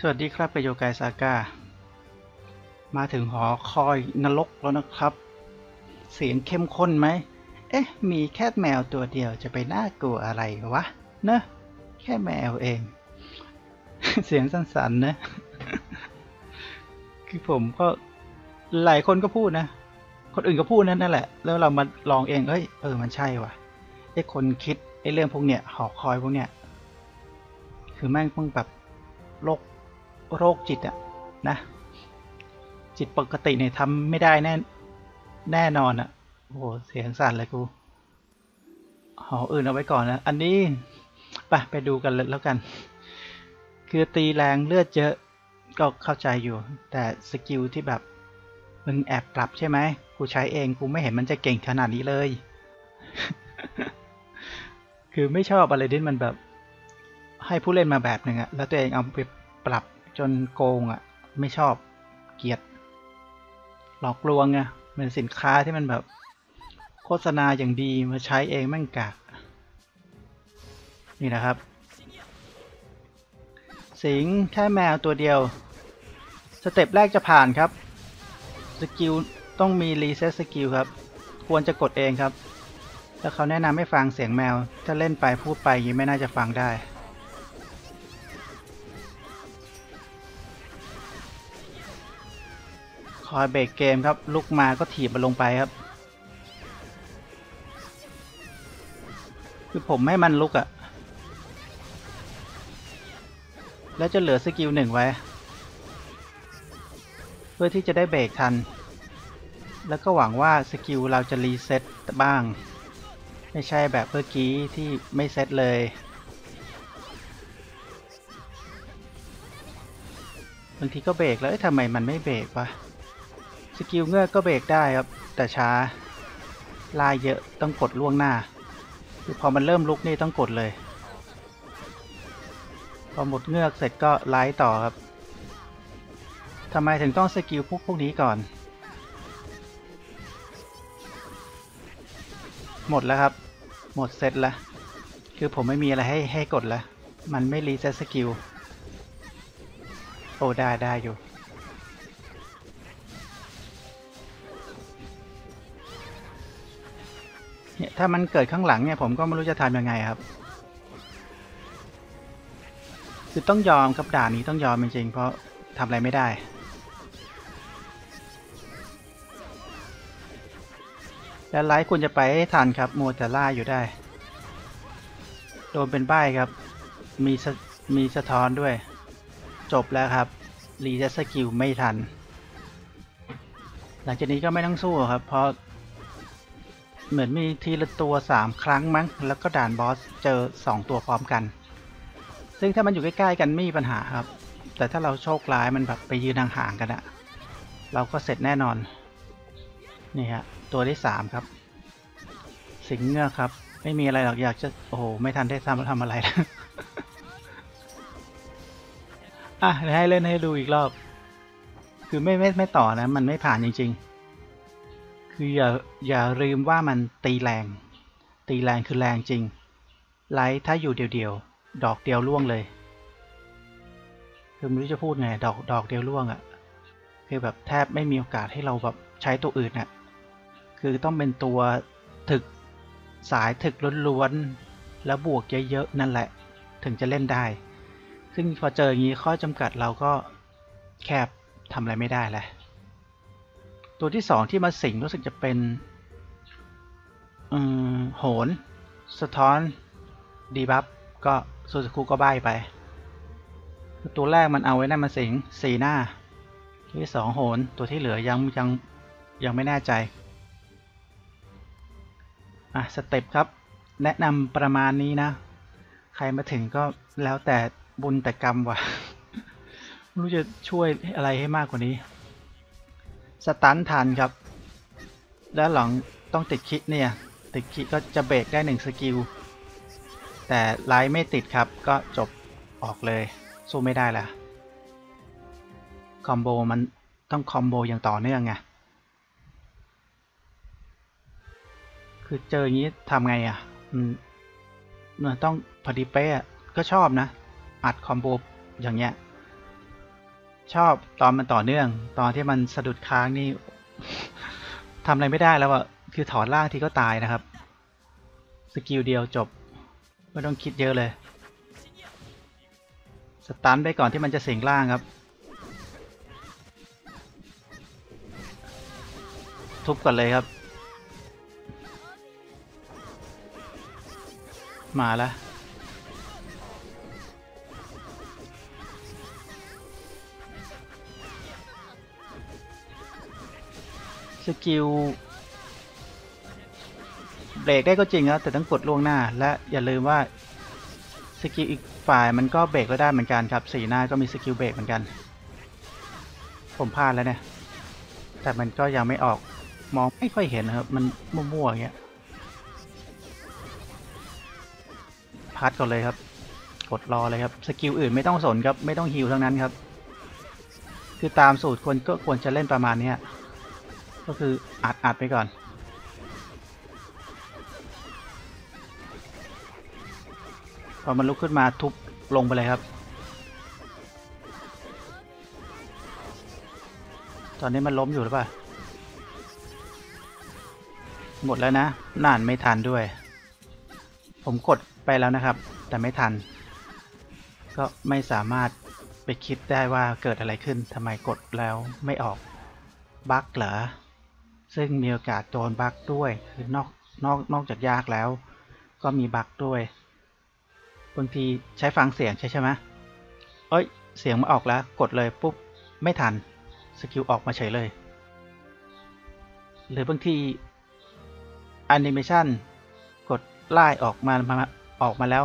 สวัสดีครับเปโยกไกซาก้า มาถึงหอคอยนรกแล้วนะครับ เสียงเข้มข้นไหม เอ๊ะ มีแค่แมวตัวเดียวจะไปน่ากลัวอะไรวะ เนอะแค่แมวเอง เสียงสั้นๆนะ คือผมก็หลายคนก็พูดนะ คนอื่นก็พูดนั่นนั่นแหละ แล้วเรามาลองเองเอ้ย เออ มันใช่ว่ะไอ้คนคิดไอ้เรื่องพวกเนี้ย หอคอยพวกเนี้ย คือแม่งเพิ่งแบบโรค โรคจิตอะนะ จิตปกติเนี่ยทำไม่ได้แน่แน่นอนอะโอ้โหเสียงสั่นเลยกูหออื่นเอาไว้ก่อนนะ อันนี้ไปไปดูกันเลยแล้วกัน คือตีแรงเลือดเยอะก็เข้าใจอยู่ แต่สกิลที่แบบมึงแอบปรับใช่ไหมกูใช้เองกูไม่เห็นมันจะเก่งขนาดนี้เลย คือไม่ชอบอะไรที่มันแบบ ให้ผู้เล่นมาแบบหนึ่งอะแล้วตัวเองเอาไปปรับ จนโกงอะไม่ชอบเกียด หลอกลวงไงเป็นสินค้าที่มันแบบ โฆษณาอย่างดีมาใช้เองแม่งกาก นี่นะครับ สิงแค่แมวตัวเดียว สเต็ปแรกจะผ่านครับ สกิลต้องมีรีเซ็ตสกิลครับ ควรจะกดเองครับ แล้วเขาแนะนำให้ฟังเสียงแมว ถ้าเล่นไปพูดไปยังไม่น่าจะฟังได้ คอยเบรกเกมครับ ลุกมาก็ถีบมันลงไปครับ คือผมให้มันลุกอะ่ะ แล้วจะเหลือสกิลหนึ่งไว้ เพื่อที่จะได้เบรกทัน แล้วก็หวังว่าสกิลเราจะรีเซ็ตบ้าง ไม่ใช่แบบเมื่อกี้ที่ไม่เซ็ตเลยบางทีก็เบรกแล้วทำไมมันไม่เบรกวะ สกิลเงือกก็เบรกได้ครับ แต่ช้าลายเยอะต้องกดล่วงหน้า คือพอมันเริ่มลุกนี่ต้องกดเลย พอหมดเงือกเสร็จก็ไลฟ์ต่อครับทำไมถึงต้องสกิลพวกพวกนี้ก่อน หมดแล้วครับ หมดเสร็จแล้ว คือผมไม่มีอะไรให้ให้กดแล้ว มันไม่รีเซ็ตสกิล โอ้ได้ได้อยู่ เนี่ยถ้ามันเกิดข้างหลังเนี่ยผมก็ไม่รู้จะทำยังไงครับ คือต้องยอมครับด่านนี้ต้องยอมจริงๆเพราะทำอะไรไม่ได้แล้วไลฟ์ควรจะไปให้ทันครับโมวแต่ล่าอยู่ได้ โดนเป็นใบ้ครับ มีมีสะท้อนด้วย จบแล้วครับ รีเซ็ตสกิลไม่ทัน หลังจากนี้ก็ไม่ต้องสู้ครับ เพราะ เหมือนมีทีละตัว3ครั้งมั้ง แล้วก็ด่านบอสเจอ2ตัวพร้อมกัน ซึ่งถ้ามันอยู่ใกล้ๆกันไม่มีปัญหาครับ แต่ถ้าเราโชคร้ายมันแบบไปยืนห่างๆกันอะเราก็เสร็จแน่นอน นี่ฮะ ตัวที่3ครับ สิงเงือกครับ ไม่มีอะไรหรอกอยากจะ โอ้โห ไม่ทันได้ทำทำอะไรแล้วอะให้เล่นให้ดูอีกรอบ คือไม่ไม่ไม่ต่อนะ มันไม่ผ่านจริง ๆ คืออย่าอย่าลืมว่ามันตีแรง ตีแรงคือแรงจริง ไลท์ถ้าอยู่เดียวๆ ดอกเดียวล่วงเลย คือไม่รู้จะพูดไง ดอกดอกเดียวล่วงอะ่ะ คือแบบแทบไม่มีโอกาสให้เราแบบใช้ตัวอื่นอะ่ะ คือต้องเป็นตัวถึกสายถึกล้วนๆ แล้วบวกเยอะๆ นั่นแหละ ถึงจะเล่นได้ ซึ่งพอเจออย่างนี้ข้อจำกัดเราก็แคบทำอะไรไม่ได้แหละ ตัวที่สองที่มาสิงรู้สึกจะเป็นโหน สะท้อน ดีบัฟ ก็ซูซูคุก็ใบไป ตัวแรกมันเอาไว้นั่นมาสิงสีหน้า ตัวที่สองโหน ตัวที่เหลือยังยังยังไม่แน่ใจ อะ สเต็ปครับ แนะนำประมาณนี้นะ ใครมาถึงก็แล้วแต่บุญแต่กรรมว่ะ ไม่รู้จะช่วยอะไรให้มากกว่านี้ สตันทันครับ แล้วหลังต้องติดคิดเนี่ย ติดคิดก็จะเบรกได้หนึ่งสกิล แต่ไลท์ไม่ติดครับ ก็จบออกเลย สู้ไม่ได้ละคอมโบมันต้องคอมโบอย่างต่อเนื่องไง คือเจออย่างนี้ทำไงอะมันต้องพอดีเป๊ะก็ชอบนะ อัดคอมโบอย่างเงี้ย ชอบตอนมันต่อเนื่อง ตอนที่มันสะดุดค้างนี่ทำอะไรไม่ได้แล้วอะคือถอนล่างทีก็ตายนะครับ สกิลเดียวจบ ไม่ต้องคิดเยอะเลย สตันไปก่อนที่มันจะเสิงล่างครับ ทุบก่อนเลยครับ มาแล้ว สกิลเบรกได้ก็จริงครับแต่ต้องกดล่วงหน้า และอย่าลืมว่าสกิลอีกฝ่ายมันก็เบรกแล้วได้เหมือนกันครับสีหน้าก็มีสกิลเบรกเหมือนกัน ผมพลาดแล้วเนี่ยแต่มันก็ยังไม่ออกมองไม่ค่อยเห็นนะครับ มันมั่วๆอย่างเงี้ยพัดก่อนเลยครับ กดรอเลยครับสกิลอื่นไม่ต้องสนครับไม่ต้องฮิวทั้งนั้นครับ คือตามสูตรคนก็ควรจะเล่นประมาณเนี้ย ก็คืออัดอัดไปก่อน พอมันลุกขึ้นมาทุบลงไปเลยครับ ตอนนี้มันล้มอยู่หรือเปล่า หมดแล้วนะน่านไม่ทันด้วย ผมกดไปแล้วนะครับ แต่ไม่ทัน ก็ไม่สามารถไปคิดได้ว่าเกิดอะไรขึ้นทำไมกดแล้วไม่ออกบั๊กเหรอ ซึ่งมีโอกาสโดนบั๊กด้วยคือนอกนอกนอกจากยากแล้ว ก็มีบั๊กด้วยบางทีใช้ฟังเสียงใช่ใช่ไหมเอ้ย เสียงมาออกแล้ว กดเลยปุ๊บ ไม่ทัน สกิลออกมาเฉยเลย หรือบางทีแอนิเมชันกดไล่ออกมามาออกมาแล้ว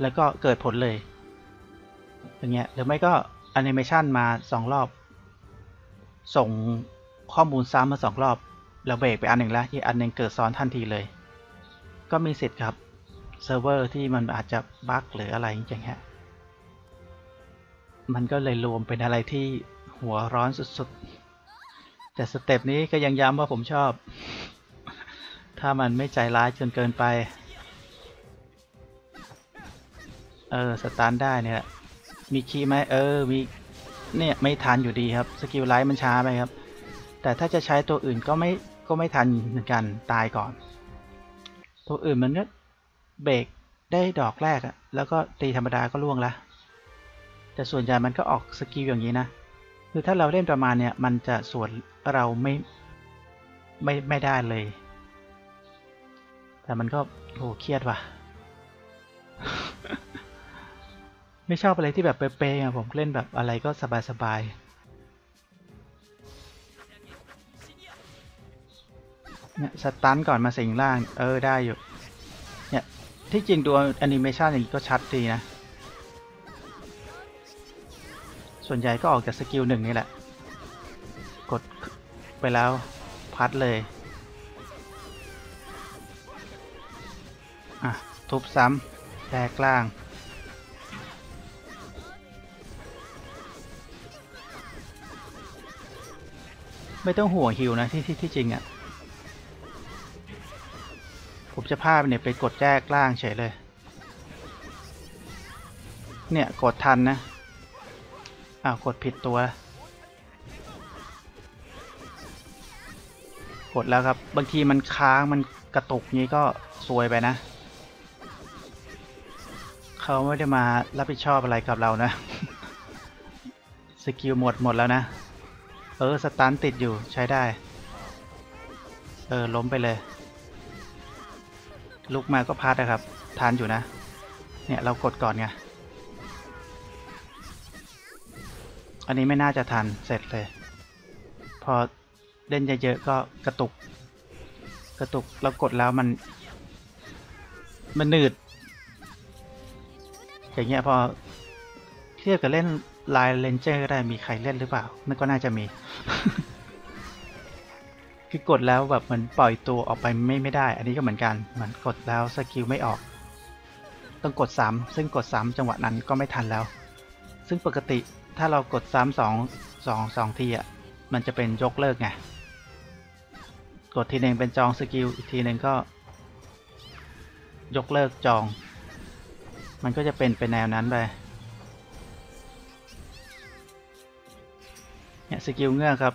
แล้วก็เกิดผลเลย อย่างเงี้ย หรือไม่ก็แอนิเมชันมาสองรอบ ส่งข้อมูลซ้ำมาสองรอบ แล้วเบรกไปอันหนึ่งแล้วที่อันหนึ่งเกิดซ้อนทันทีเลย ก็มีสิทธิ์ครับเซิร์ฟเวอร์ที่มันอาจจะบั๊กหรืออะไรอย่างเงี้ยมันก็เลยรวมเป็นอะไรที่หัวร้อนสุดๆ แต่สเต็ปนี้ก็ยังย้ำว่าผมชอบ ถ้ามันไม่ใจร้ายจนเกินไป เออ สตาร์ทได้เนี่ย มีคีย์ไหมเออ มี เนี่ย ไม่ทันอยู่ดีครับ สกิลไลท์มันช้าไปครับ แต่ถ้าจะใช้ตัวอื่นก็ไม่ ก็ไม่ทันเหมือนกันตายก่อน ตัวอื่นมันก็เบรกได้ดอกแรกอะแล้วก็ตีธรรมดาก็ล่วงละแต่ส่วนใหญ่มันก็ออกสกิลอย่างนี้นะคือถ้าเราเล่นประมาณเนี่ยมันจะส่วนเราไม่ไม่ไม่ได้เลย แต่มันก็โหเครียดว่ะ ไม่ชอบอะไรที่แบบเป๊ะๆอะผมเล่นแบบอะไรก็สบายๆ เนี่ยสตันก่อนมาสิงล่าง เออได้อยู่ เนี่ยที่จริงดูแอนิเมชันอย่างนี้ก็ชัดดีนะ ส่วนใหญ่ก็ออกจากสกิลหนึ่งนี่แหละ กดไปแล้วพัดเลย อะ ทุบซ้ำแตกล่างไม่ต้องห่วงฮิวนะที่ที่ที่จริงอะ่ะ ผมจะพาไปเนี่ยไปกดแยกล่างเฉยเลย เนี่ยกดทันนะ อ้าวกดผิดตัว กดแล้วครับ บางทีมันค้างมันกระตุกนี้ก็ซวยไปนะ เขาไม่ได้มารับผิดชอบอะไรกับเรานะ สกิลหมดหมดแล้วนะ เออ สตันติดอยู่ใช้ได้ เออ ล้มไปเลย ลุกมาก็พัดนะครับ ทานอยู่นะ เนี่ยเรากดก่อนไง อันนี้ไม่น่าจะทันเสร็จเลย พอเล่นเยอะๆก็กระตุก กระตุกเรากดแล้วมัน มันหนืด อย่างเงี้ยพอเทียบกับเล่นไลน์เลนเจอร์ก็ได้มีใครเล่นหรือเปล่านั่นก็น่าจะมี คือกดแล้วแบบเหมือนปล่อยตัวออกไปไม่ไม่ได้ อันนี้ก็เหมือนกันเหมือนกดแล้วสกิลไม่ออก ต้องกดซ้ำซึ่งกดซ้ำจังหวะนั้นก็ไม่ทันแล้ว ซึ่งปกติถ้าเรากดซ้ำสองสองสองทีอะมันจะเป็นยกเลิกไงกดทีหนึ่งเป็นจองสกิลอีกทีหนึ่งก็ ยกเลิกจอง มันก็จะเป็นเป็นแนวนั้นไปเนี่ยสกิลเงือกครับ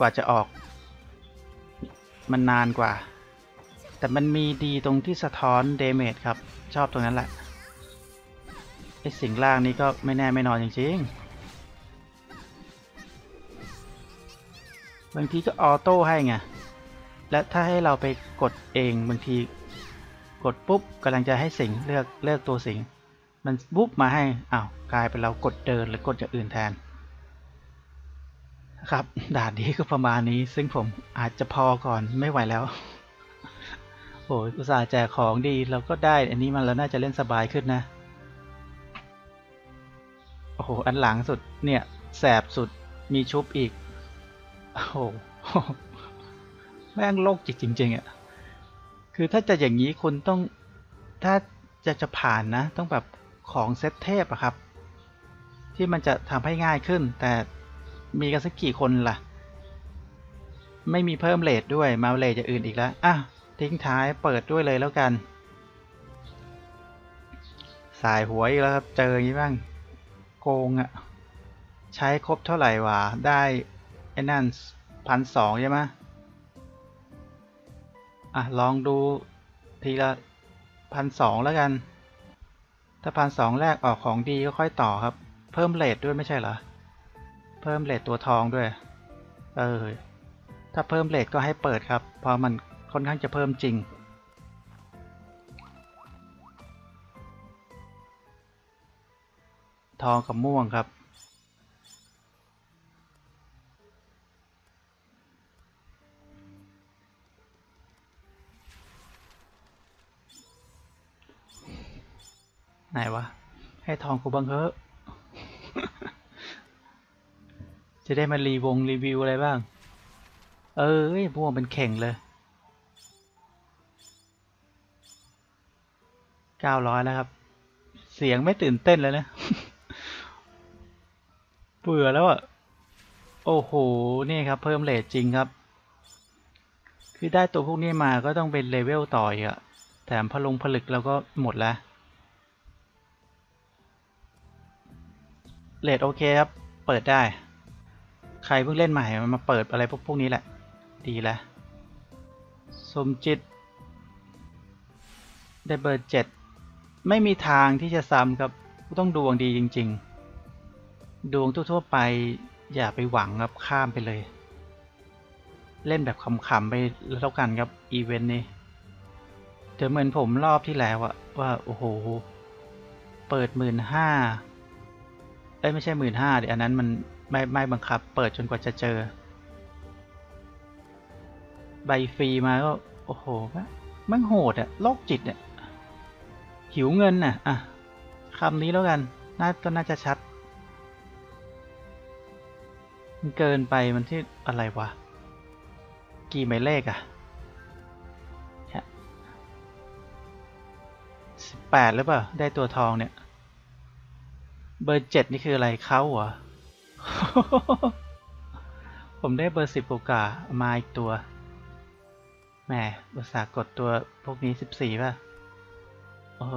กว่าจะออก มันนานกว่า แต่มันมีดีตรงที่สะท้อนเดเมจครับ ชอบตรงนั้นแหละไอสิ่งล่างนี้ก็ไม่แน่ไม่นอนจริงๆบางทีก็ออโต้ให้ไง และถ้าให้เราไปกดเองบางทีกดปุ๊บกำลังจะให้สิงเลือกเลือกตัวสิง มันบุ๊บมาให้อ้าวกลายเป็นเรากดเดินหรือกดอย่างอื่นแทน ครับด่านนี้ก็ประมาณนี้ ซึ่งผมอาจจะพอก่อนไม่ไหวแล้วโอ้ยอุตส่าห์แจกของดีเราก็ได้ อันนี้มันเราน่าจะเล่นสบายขึ้นนะ โอ้โห อันหลังสุดเนี่ย แสบสุดมีชุบอีก โอ้โห แม่งโลกจิตจริง ๆอะ่ะ คือถ้าจะอย่างนี้คุณต้อง ถ้าจะจะผ่านนะ ต้องแบบของเซตเทพอะครับ ที่มันจะทำให้ง่ายขึ้น แต่ มีกันสักกี่คนล่ะ ไม่มีเพิ่มเลทด้วยมาเลทอย่างอื่นอีกแล้วอะทิ้งท้ายเปิดด้วยเลยแล้วกัน สายหัวอีกแล้วครับ เจออย่างนี้บ้าง โกงอะใช้ครบเท่าไหร่วะ ได้ไอ้นั่นพันสองใช่ไหมอะ ลองดูทีละพันสองแล้วกัน ถ้าพันสองแรกออกของดีก็ค่อยต่อครับ เพิ่มเลทด้วยไม่ใช่เหรอ เพิ่มเลทตัวทองด้วย เออ ถ้าเพิ่มเลทก็ให้เปิดครับ เพราะมันค่อนข้างจะเพิ่มจริง ทองกับม่วงครับไหนวะ ให้ทองกูบังเถอะ จะได้มารีวงรีวิวอะไรบ้าง เออพวกเป็นเข่งเลยเก้าร้อยแล้วครับ เสียงไม่ตื่นเต้นเลยนะเบื่อแล้วอะ โอ้โห นี่ครับ เพิ่มเลทจริงครับ คือได้ตัวพวกนี้มาก็ต้องเป็นเลเวลต่ออีกอะแถมพลงผลึกเราก็หมดแล้วเลทโอเคครับ เปิดได้ ใครเพิ่งเล่นใหม่มาเปิดอะไรพวกพวกนี้แหละ ดีแล้วสมจิต ได้เบอร์เจ็ดไม่มีทางที่จะซ้ำครับต้องดวงดีจริง ๆ ดวงทั่วๆไปอย่าไปหวังครับข้ามไปเลย เล่นแบบขำๆไปแล้วกันครับอีเวนต์นี้เดี๋ยวเหมือนผมรอบที่แล้วอะว่า โอ้โห เปิดหมื่นห้าเอ้ยไม่ใช่หมื่นห้าเดี๋ยวอันนั้นมัน ไม่ไม่บังคับ เปิดจนกว่าจะเจอ ใบฟรีมาก็ โอ้โหมันโหดอะโรคจิตเนี่ยหิวเงินน่ะอะคำนี้แล้วกัน น่าก็น่าจะชัด มันเกินไปมันที่อะไรวะ กี่หมายเลขอะสิบแปดหรือเปล่า ได้ตัวทองเนี่ย เบอร์เจ็ดนี่คืออะไรเขาเหรอ ผมได้เบอร์สิบโอกาสมาอีกตัว แหมภาษากดตัวพวกนี้สิบสี่ป่ะ โอ้โห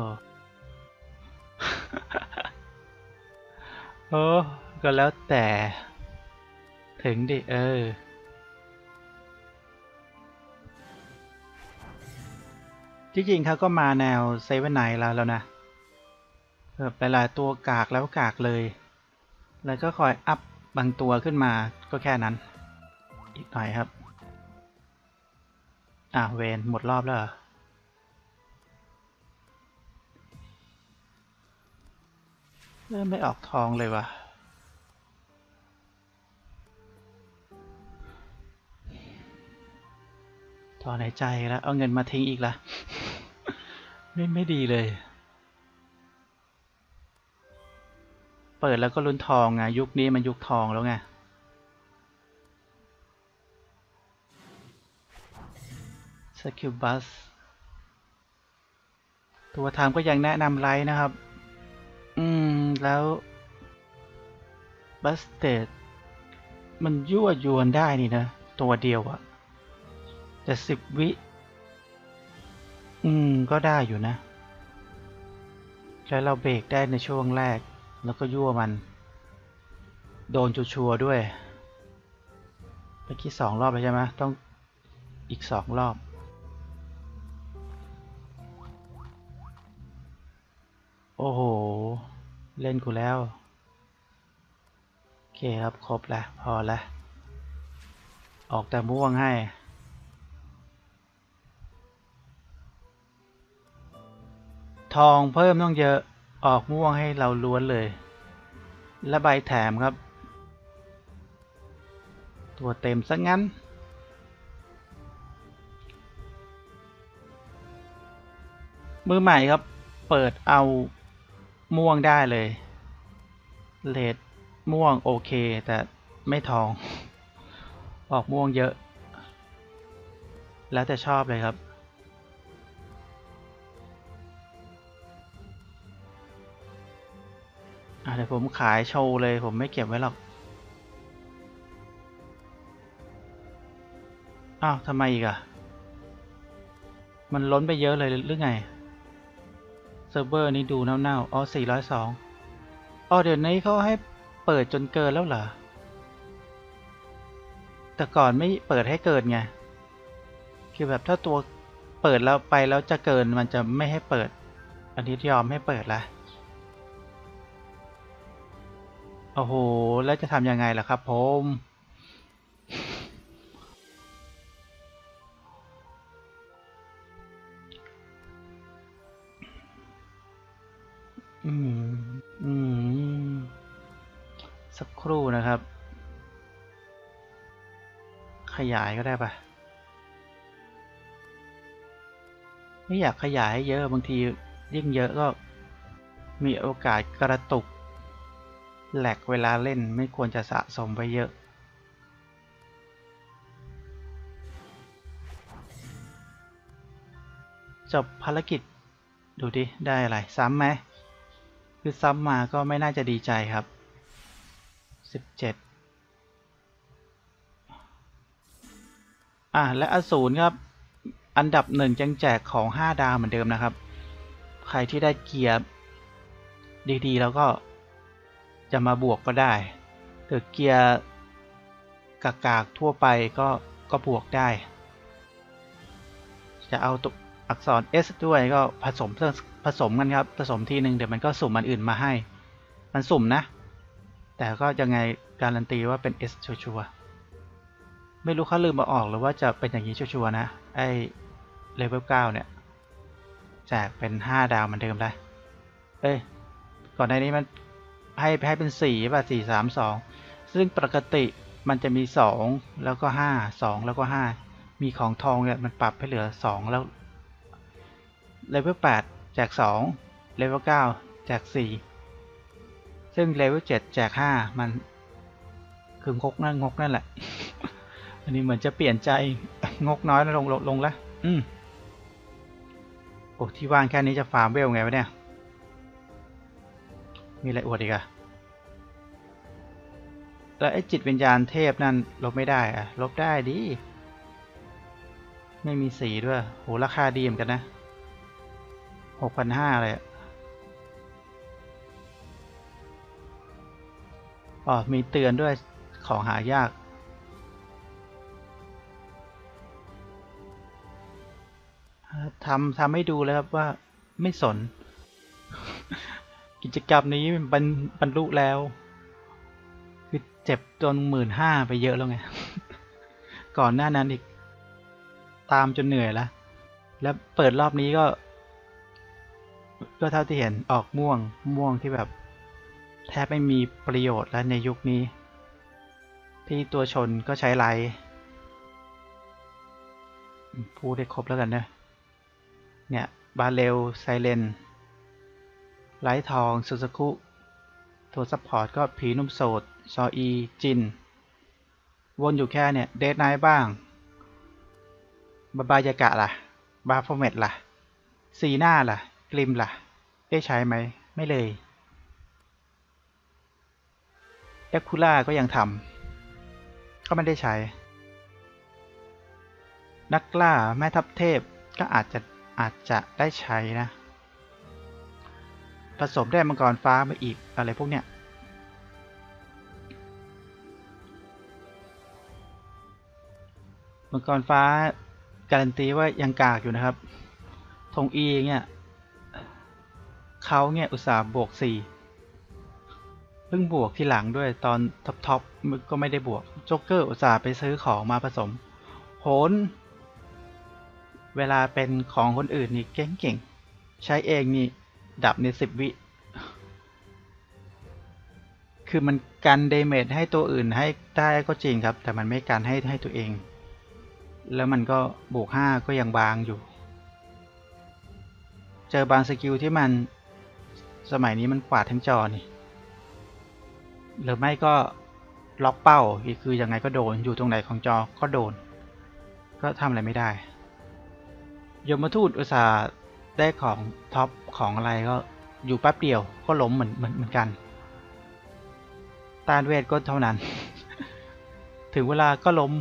โอ้ก็แล้วแต่ ถึงดิ เออ ที่จริงเขาก็มาแนวเซเว่นไนแล้วแล้วนะแบบหลายๆตัวกากแล้วกากเลย แล้วก็คอยอัพบางตัวขึ้นมาก็แค่นั้น อีกหน่อยครับ อะเวนหมดรอบแล้วเหรอเริ่มไม่ออกทองเลยวะถอนหายใจแล้ว เอาเงินมาทิ้งอีกละไม่ไม่ดีเลย เปิดแล้วก็ลุ้นทองไงยุคนี้มันยุคทองแล้วไงสกิลบัสตัวทางก็ยังแนะนำไลท์นะครับ อืม แล้วบัสเตดมันยั่วยวนได้นี่นะ ตัวเดียวอะแต่สิบวิ อืม ก็ได้อยู่นะ แล้วเราเบรกได้ในช่วงแรก แล้วก็ยั่วมัน โดนชัวร์ด้วยเมื่อกี้สองรอบเลยใช่ไหมต้องอีกสองรอบ โอ้โห เล่นกูแล้ว โอเคครับ ครบแล้วพอแล้วออกแต่ม่วงให้ ทองเพิ่มต้องเยอะ ออกม่วงให้เราล้วนเลย และใบแถมครับ ตัวเต็มซะงั้น มือใหม่ครับ เปิดเอาม่วงได้เลย เลดม่วงโอเค แต่ไม่ทอง ออกม่วงเยอะ แล้วแต่ชอบเลยครับ เดี๋ยวผมขายโชว์เลยผมไม่เก็บไว้หรอก อ้าวทำไมอีกอะมันล้นไปเยอะเลยหรือไง เซิร์ฟเวอร์นี้ดูเน่าๆ อ๋อ 402 อ๋อ เดี๋ยวนี้เขาให้เปิดจนเกินแล้วเหรอ แต่ก่อนไม่เปิดให้เกินไง คือแบบถ้าตัวเปิดแล้วไปแล้วจะเกินมันจะไม่ให้เปิด อันนี้ยอมให้เปิดล้ว โอ้โห แล้วจะทำยังไงล่ะครับผมอืม อืม สักครู่นะครับ ขยายก็ได้ปะไม่อยากขยายให้เยอะบางทียิ่งเยอะก็มีโอกาสกระตุก แหลกเวลาเล่นไม่ควรจะสะสมไปเยอะจบภารกิจ ดูดิ ได้อะไร ซ้ำไหม คือซ้ำมาก็ไม่น่าจะดีใจครับ 17 อะ และอสูรครับ อันดับหนึ่งยังแจกของ 5 ดาวเหมือนเดิมนะครับ ใครที่ได้เกียร์ดี ๆ แล้วก็ จะมาบวกก็ได้เกิดเกียร์กากๆทั่วไปก็ก็บวกได้ จะเอาตัวอักษร S ด้วยก็ผสมผสมกันครับ ผสมทีหนึ่งเดี๋ยวมันก็สุ่มอันอื่นมาให้ มันสุ่มนะ แต่ก็ยังไงการันตีว่าเป็น S ชัวร์ไม่รู้เขาลืมมาออกหรือว่าจะเป็นอย่างนี้ชัวร์นะ ไอเลเวล9เนี่ยแจกเป็น5ดาวเหมือนเดิมเลยเอ้ย ก่อนในนี้มัน ให้ให้เป็น4ป่ะ4 3 2ซึ่งปกติมันจะมี2แล้วก็5 2แล้วก็5มีของทองเนี่ยมันปรับให้เหลือ2แล้วเลเวล8แจก2เลเวล9แจก4ซึ่งเลเวล7แจก5มันคืองกนั่นงกนั่นแหละ อันนี้เหมือนจะเปลี่ยนใจงกน้อยแล้วลงลงลงแล้วอืมโอ้ที่ว่างแค่นี้จะฟาร์มเวลไงวะเนี่ย มีอะไรอวดอีกอะแล้วไอ้จิตวิญญาณเทพนั่นลบไม่ได้อะลบได้ดิ ไม่มีสีด้วย โห ราคาดีเหมือนกันนะหกพันห้าเลยอ๋อ มีเตือนด้วยของหายากทำทำให้ดูเลยครับว่าไม่สน กิจกรรมนี้บรรบรรลุแล้ว คือเจ็บจนหมื่นห้าไปเยอะแล้วไง ก่อนหน้านั้นอีก ตามจนเหนื่อยแล้ว แล้วเปิดรอบนี้ก็ ก็เท่าที่เห็นออกม่วงม่วงที่แบบ แทบไม่มีประโยชน์แล้วในยุคนี้ ที่ตัวชนก็ใช้ไลท์พูดได้ครบแล้วกันนะเนี่ย บาเรลไซเลน ไลท์ทองซูซูคุตัวซัพพอร์ตก็ผีนุ่มโสด ซออี จิน วนอยู่แค่เนี่ย เดทไนท์บ้าง บาบายากะล่ะ บาฟอร์เมตล่ะซีหน้าล่ะ กลิมล่ะ ได้ใช้ไหม ไม่เลยเอ็กคูล่าก็ยังทำก็ไม่ได้ใช้ นักล่าแม่ทัพเทพก็อาจจะอาจจะได้ใช้นะ ผสมได้มังกรฟ้ามาอีกอะไรพวกเนี้ยมังกรฟ้าการันตีว่ายังกากอยู่นะครับธงอีเนี้ยเขาเนี้ยอุตสาห์บวกสี่เพิ่งบวกที่หลังด้วยตอนท็อปท็อปก็ไม่ได้บวกโจ๊กเกอร์อุตสาห์ไปซื้อของมาผสมโหนเวลาเป็นของคนอื่นนี่เก่งๆ ใช้เองนี่ ดับในสิบวิ คือมันกันเดเมจให้ตัวอื่นให้ได้ก็จริงครับ แต่มันไม่กันให้ให้ตัวเอง แล้วมันก็บวกห้าก็ยังบางอยู่ เจอบางสกิลที่มันสมัยนี้มันกวาดทั้งจอนี่ หรือไม่ก็ล็อกเป้าคือยังไงก็โดนอยู่ตรงไหนของจอก็โดน ก็ทำอะไรไม่ได้ ยมทูตอุตสาห์ ได้ของท็อปของอะไรก็อยู่แป๊บเดียวก็ล้มเหมือนเหมือนเหมือนกัน ต้านเวทก็เท่านั้น ถึงเวลาก็ล้ม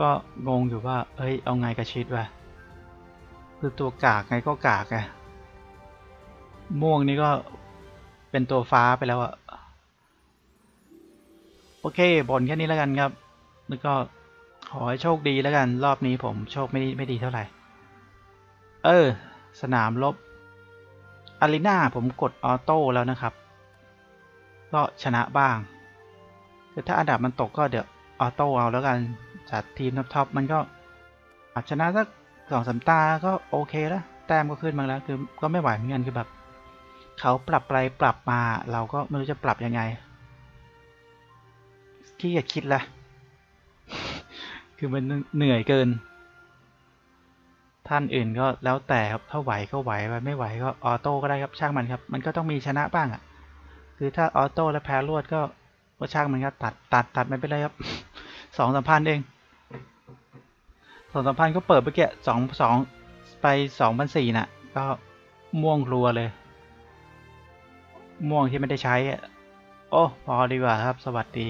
ก็งงอยู่ว่า เอ้ย เอาไงกับชิดวะคือตัวกากไงก็กากไงม่วงนี่ก็เป็นตัวฟ้าไปแล้วอะโอเคบนแค่นี้แล้วกันครับ แล้วก็ขอให้โชคดีแล้วกัน รอบนี้ผมโชคไม่ไม่ดีเท่าไหร่ เออ สนามลบอารีนาผมกดออโต้แล้วนะครับ ก็ชนะบ้างคือถ้าอันดับมันตกก็เดี๋ยวออโต้เอาแล้วกันจัดทีมท็อปๆมันก็อาจชนะสักสองสามตาก็โอเคแล้วแต้มก็ขึ้นมาแล้วคือก็ไม่ไหวเหมือนกันคือแบบเขาปรับไปปรับมาเราก็ไม่รู้จะปรับยังไงขี้จคิดละคือมันเหนื่อยเกิน ท่านอื่นก็แล้วแต่ครับถ้าไหวก็ไหวไปไม่ไหวก็ออโต้ก็ได้ครับช่างมันครับ มันก็ต้องมีชนะบ้างอะ คือถ้าออโต้แล้วแพ้รวดก็ก็ช่างมันครับตัดตัดตัดไม่เป็นไรครับสองสามพันธ์เองสองสามพันธ์ก็เปิดไปเกี้สองสองไปสองพันสี่น่ะ ก็ม่วงรัวเลย ม่วงที่ไม่ได้ใช้อะโอ้พอดีกว่าครับ สวัสดี